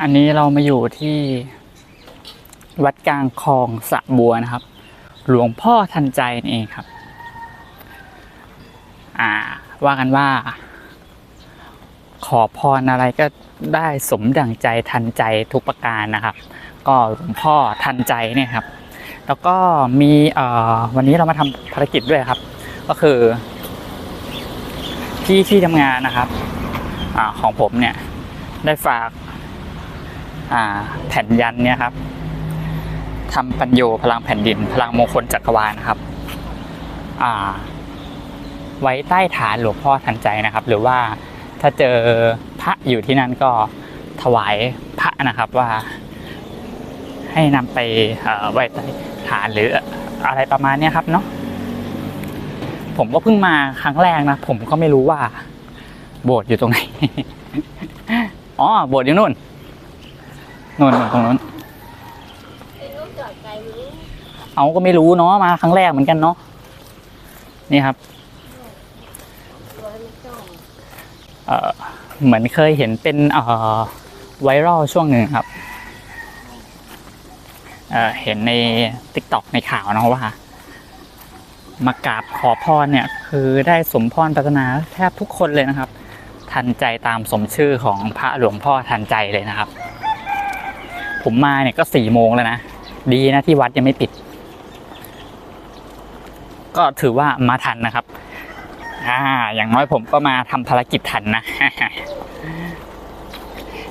อันนี้เรามาอยู่ที่วัดกลางคลองสะบัวนะครับ หลวงพ่อทันใจนี่เองครับ อ่า ว่ากันว่า ขอพรอะไรก็ได้สมดังใจทันใจทุกประการนะครับ ก็หลวงพ่อทันใจเนี่ยครับ แล้วก็มีเอ่อวันนี้เรามาทำภารกิจด้วยครับ ก็คือ ที่ที่ทำงานนะครับอของผมเนี่ยได้ฝาก แผ่นยันเนี่ยครับทำปัญโยพลังแผ่นดิน พลังมงคลจักรวาลนะครับไว้ใต้ฐานหลวงพ่อทันใจนะครับ หรือว่าถ้าเจอพระอยู่ที่นั่นก็ถวายพระนะครับว่า ให้นำไปไว้ใต้ฐานหรืออะไรประมาณนี้ครับเนาะผมก็เพิ่งมาครั้งแรกนะ ผมก็ไม่รู้ว่า โบสถ์อยู่ตรงไหน อ๋อ โบสถ์อยู่นู่น นู่นนู่นตรงนู้น เอาก็ไม่รู้เนาะมาครั้งแรกเหมือนกันเนาะนี่ครับเอ่อเหมือนเคยเห็นเป็นไวรัลช่วงหนึ่งครับเอ่อเห็นใน t ิ k t o k ในข่าวนะว่ามากราบขอพรเนี่ย คือได้สมพรปรารถนาแทบทุกคนเลยนะครับ ทันใจตามสมชื่อของพระหลวงพ่อทันใจเลยนะครับ ผมมาเนี่ยก็สี่โมงแล้วนะ ดีนะที่วัดยังไม่ปิด ก็ถือว่ามาทันนะครับ อ่า อย่างน้อยผมก็มาทำภารกิจทันนะ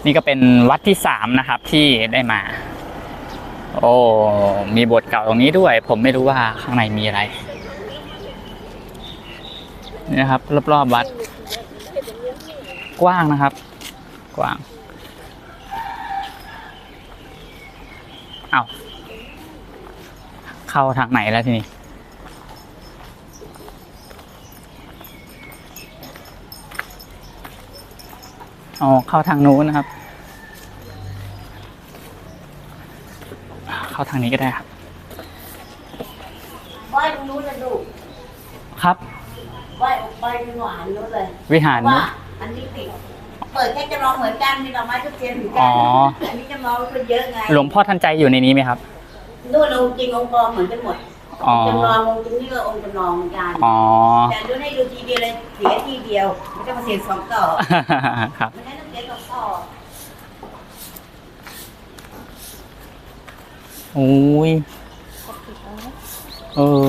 นี่ก็เป็นวัดที่สามนะครับที่ได้มา โอ้ มีบทเก่าตรงนี้ด้วย ผมไม่รู้ว่าข้างในมีอะไร นี่นะครับ รอบๆวัด กว้างนะครับ กว้าง เอา เข้าทางไหนแล้วทีนี้อ๋อเข้าทางนู้นนะครับ เข้าทางนี้ก็ได้ครับไหว้ตรงนู้นนะลูกครับไหว้ออกไปเป็นหวานนู้นเลยวิหารว่านู้นอันนี้ติดเปิดแค่จะลองเหมือนกันมีดอกไม้ทุกเทียนเหมือนกัอ๋อ อันนี้จะมองคนเยอะไงหลวงพ่อทันใจอยู่ในนี้ไหมครับ นู่นองค์จริงองค์ปลอมเหมือนกันหมดอ๋อจำลององค์จริงนี่ก็องค์จำลองเหมือนกันอ๋อ แต่ดูให้ดูทีเดียวเลยเสียทีเดียวไม่ต้องมาเสียสองต่อครับไม่ได้ต้องเสียสองต่อโอ้ยเออ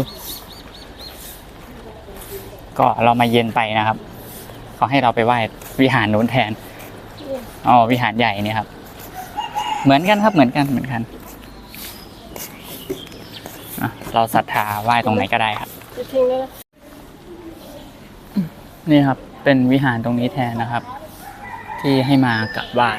ก็เรามาเย็นไปนะครับเขาให้เราไปไหว้วิหารนู้นแทนอ๋อวิหารใหญ่เนี่ยครับ เหมือนกันครับเหมือนกันเหมือนกัน อะเราศรัทธาไหว้ตรงไหนก็ได้ครับ จะทิ้งแล้วนะนี่ครับ เป็นวิหารตรงนี้แทนนะครับ ที่ให้มากราบไหว้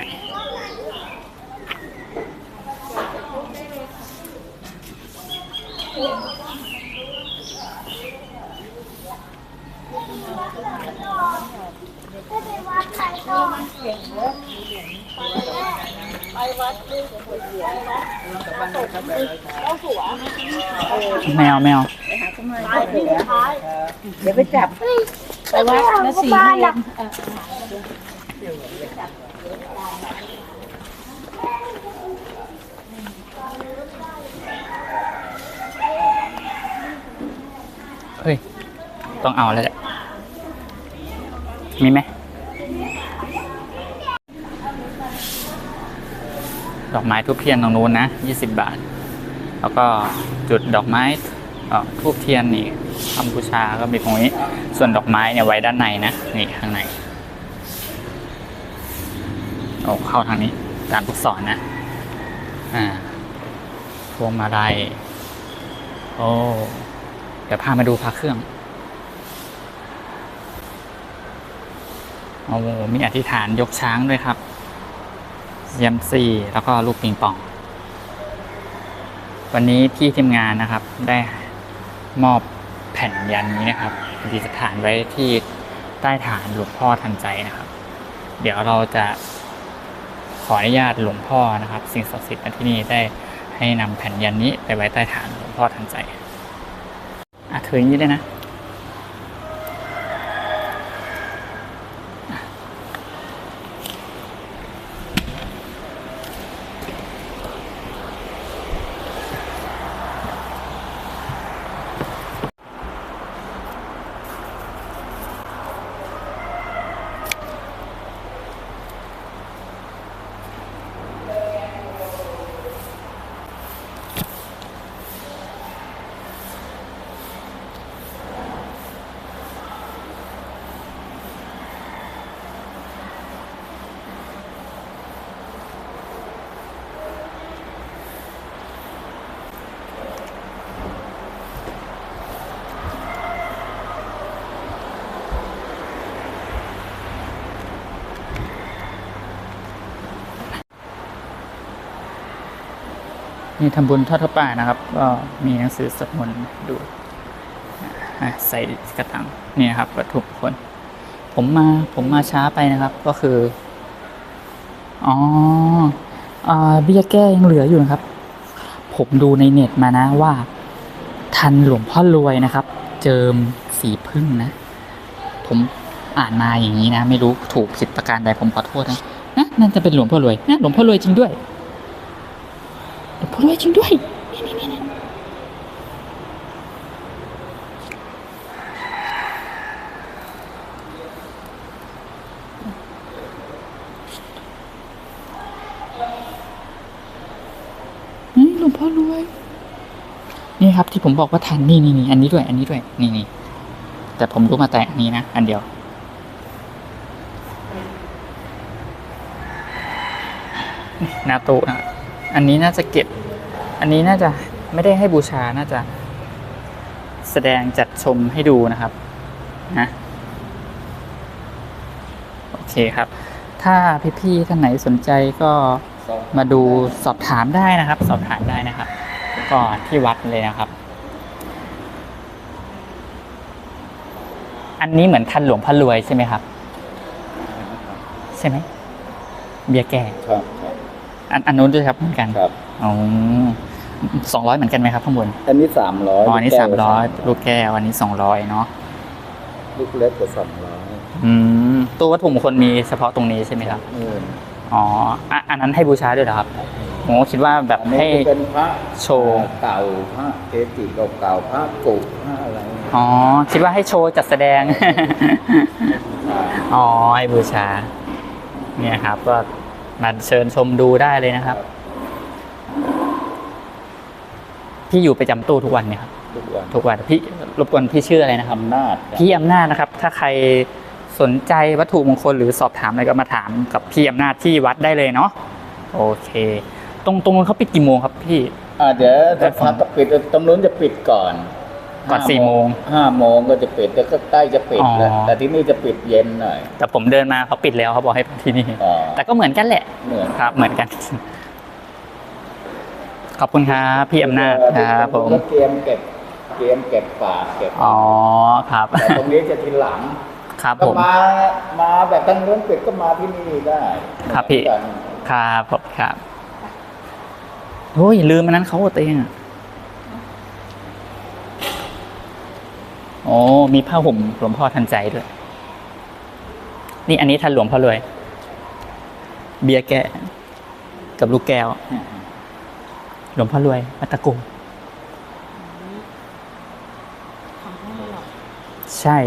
ไปวัดลูกหัวเสียไปวัดตก แมวแมวเดี๋ยวไปจับไปวัดนะสีเรียนเฮ้ย ต้องเอาแล้วแหละ มีไหม ดอกไม้ทูบเทียนตรงนู้นนะยี่สิบบาท แล้วก็จุดดอกไม้ทูบเทียนนี่กัมพูชาก็มีตรงนี้ ส่วนดอกไม้เนี่ยไว้ด้านในนะนี่ข้างในโอ้เข้าทางนี้การลูกศรนะอ่าพวงมาลัยโอ้เดี๋ยวพามาดูพระเครื่องโอ้มีอธิษฐานยกช้างด้วยครับเยมซีแล้วก็ลูกปิงปอง วันนี้พี่ทีมงานนะครับได้มอบแผ่นยันนี้นะครับปฏิสถานไว้ที่ใต้ฐานหลวงพ่อทันใจนะครับ เดี๋ยวเราจะขออนุญาตหลวงพ่อนะครับ สิ่งศักดิ์สิทธิ์ที่นี่ได้ให้นำแผ่นยันนี้ไปไว้ใต้ฐานหลวงพ่อทันใจอะถืออย่างนี้ได้นะ นี่ทำบุญทอดพระป่านะครับ ก็มีหนังสือสวดมนต์ดูใส่กระตังนี่ครับวัตถุมคลผมมาผมมาช้าไปนะครับ ก็คือ อ๋อเบี้ยแก้ยังเหลืออยู่นะครับ ผมดูในเน็ตมานะว่า ทันหลวงพ่อรวยนะครับ เจิมสีพึ่งนะ ผมอ่านมาอย่างนี้นะ ไม่รู้ถูกผิดประการใดผมขอโทษนะนะนั่นจะเป็นหลวงพ่อรวยนะหลวงพ่อรวยจริงด้วย พ่อรวยจริงด้วยนี่นี่นี่นี่นี่หลวงพ่อรวย นี่ครับที่ผมบอกว่าทันนี่นี่นี่อันนี้ด้วย อันนี้ด้วย นี่นี่แต่ผมรู้มาแต่อันนี้นะ อันเดียวหนาตุนะ อันนี้น่าจะเก็บ อันนี้น่าจะไม่ได้ให้บูชา น่าจะแสดงจัดชมให้ดูนะครับ นะ โอเคครับ ถ้าพี่ๆท่านไหนสนใจก็มาดูสอบถามได้นะครับ สอบถามได้นะครับ ก็ที่วัดเลยนะครับ อันนี้เหมือนทันหลวงพ่อรวยใช่ไหมครับ ใช่ไหมเบียร์แก่ครับครับ อันอันนู้นด้วยครับเหมือนกันครับอ๋อสองร้อยเหมือนกันไหมครับข้างบนอันนี้สามร้อยอ๋ออันนี้สามร้อยลูกแก้วอันนี้สองร้อยเนาะลูกเล็กกว่าสองร้อยอืมตัววัตถุมงคลมีเฉพาะตรงนี้ใช่ไหมครับนี่อ๋ออะอันนั้นให้บูชาด้วยเหรอครับผมก็คิดว่าแบบอันนี้ให้จะเป็นพระโชว์เก่าพระเกจิเก่าๆพระกุพระอะไรอ๋อคิดว่าให้โชว์จัดแสดงอ๋อให้บูชา เนี่ยครับก็ มาเชิญชมดูได้เลยนะครับ พี่อยู่ประจำตู้ทุกวันเนี่ยครับ ทุกวันทุกวันพี่รบกวนพี่ชื่ออะไรนะครับ อำนาจพี่อำนาจนะครับ ถ้าใครสนใจวัตถุมงคลหรือสอบถามอะไรก็มาถามกับพี่อำนาจที่วัดได้เลยเนาะโอเค ตรงตรงนู้นเขาปิดกี่โมงครับพี่ อ่าเดี๋ยวจะพักก็ปิดตรงนู้นจะปิดก่อน ก่อนห้าสี่โมงห้าโมงก็จะปิดแต่ก็ใกล้จะปิดแล้วอ๋อแต่ที่นี่จะปิดเย็นหน่อยแต่ผมเดินมาเขาปิดแล้วเขาบอกให้ที่นี่อ๋อแต่ก็เหมือนกันแหละเหมือนครับ เหมือนกัน ขอบคุณครับพี่อำนาจครับผมก็เตรียมเก็บเตรียมเก็บฝากเก็บอ๋อครับแต่ตรงนี้จะทีหลังครับก็ผมมามาแบบตั้งนู้นปิดก็มาที่นี่ได้ ครับพี่เหมือนกันครับผมครับโอ้ยลืมอันนั้นเขาเตงอะ โอ้มีผ้าห่มหลวงพ่อทันใจด้วย นี่อันนี้ทันหลวงพ่อรวย เบียร์แก้กับลูกแก้ว หลวงพ่อรวยวัดตะกุงใช่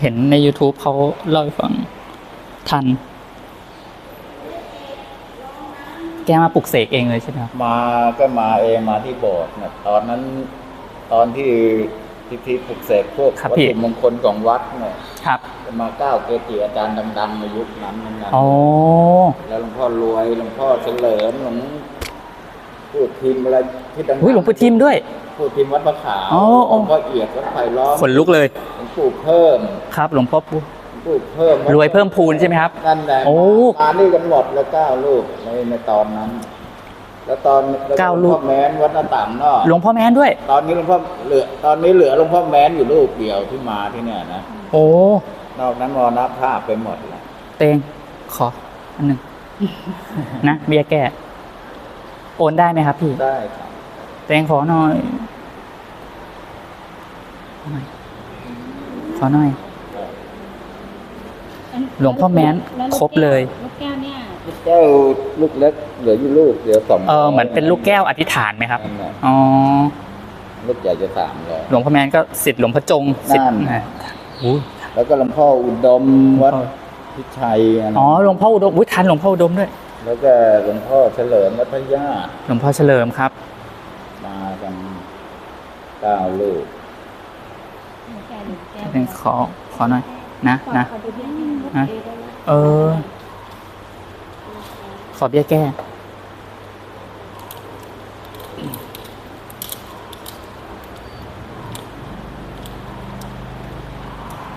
เห็นใน YouTube เขาเล่าให้ฟังทัน แกมาปลุกเสกเองเลยใช่ไหมครับ มาก็มาเองมาที่โบสถ์นะตอนนั้น ตอนที่ พิธีปลุกเสกพวกครับวัตพี่ ถุมงคลของวัดเนี่ยครับมาเก้าเกจิอาจารย์ดังๆในยุคนั้นนั่นนะโอ้แล้วหลวงพ่อรวยหลวงพ่อเฉลิมหลวงพูดทีมอะไรที่ดังๆหุ้ยหลวงปู่ทิมด้วย พูดทีมวัดพระขาวอ๋อหลวงพ่อเอียดวัดไผ่ล้อมขนลุกเลยหลวงปู่เพิ่มครับหลวงพ่อปูหลวงปู่เพิ่มรวยเพิ่มพูนใช่ไหมครับ นั่นแหละโอ้ มานี่กันหมดแล้วเก้าลูกในในตอนนั้น แล้วตอนแวเก้าลูกหวงพ่อแม้นวัดหน้าต่างนอกหลวงพ่อแม้นด้วย ตอนนี้หลวงพ่อเหลือตอนนี้เหลือหลวงพ่อแม้นอยู่ลูกเดียวที่มาที่เนี่ยนะโอ้นอกนั้นมรณภาพไปหมดแล้วเตงขออันหนึ่ง นะเบียร์แก่โอนได้ไหมครับพี่ ได้ครับเตงขอหน่อยขอหน่อยขอหน่อย หลวงพ่อแม้นล้วครบเลยลูก แก้วเนี่ยลูกแก้วลูกเล็กเหลืออยู่ลูกเดียวสองเออเหมือนเป็นลูกแก้วอธิษฐานไหมครับนั่นแหละอ๋อลูกใหญ่จะสามเลยหลวงพ่อแม้นก็สิทธิ์หลวงพ่อจงสิทธิ์นั่นอะอู้ แล้วก็หลวงพ่ออุดมวัดพิชัยะไรอ๋อหลวงพ่ออุดมอุ้ยทันหลวงพ่ออุดมด้วยแล้วก็หลวงพ่อเฉลิมวัดพระญาติหลวงพ่อเฉลิมครับ มากันเก้าลูกลูกแก้วลูกแก้วเป็นขอขอหน่อยนะนะ ขอดูที่นี่นะ เออ ขอเบี้ยแก้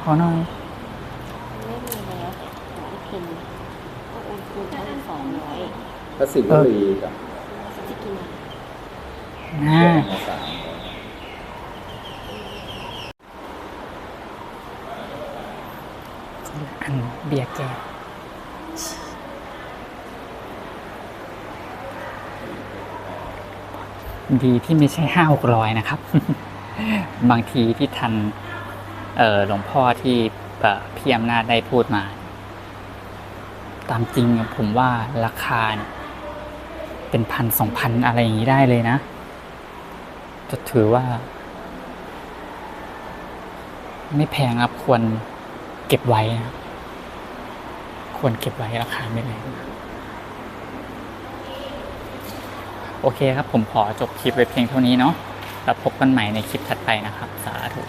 ขอหน่อย ไม่มีแล้วของอีพินก็โอนคืนเขาสองร้อยพระศิวลีกับจะกินน่าแก้วมาสามอันเบียร์แก้ว ดีที่ไม่ใช่ห้าหกร้อยนะครับ บางทีที่ทันหลวงพ่อที่เอ่อพี่อำนาจได้พูดมา ตามจริงผมว่าราคาเป็นพันสองพันอะไรอย่างนี้ได้เลยนะ จะถือว่า ไม่แพงครับควรเก็บไว้ครับควรเก็บไว้ราคาไม่แรง โอเคครับผมขอจบคลิปไว้เพียงเท่านี้เนาะแล้วพบกันใหม่ในคลิปถัดไปนะครับ สาธุ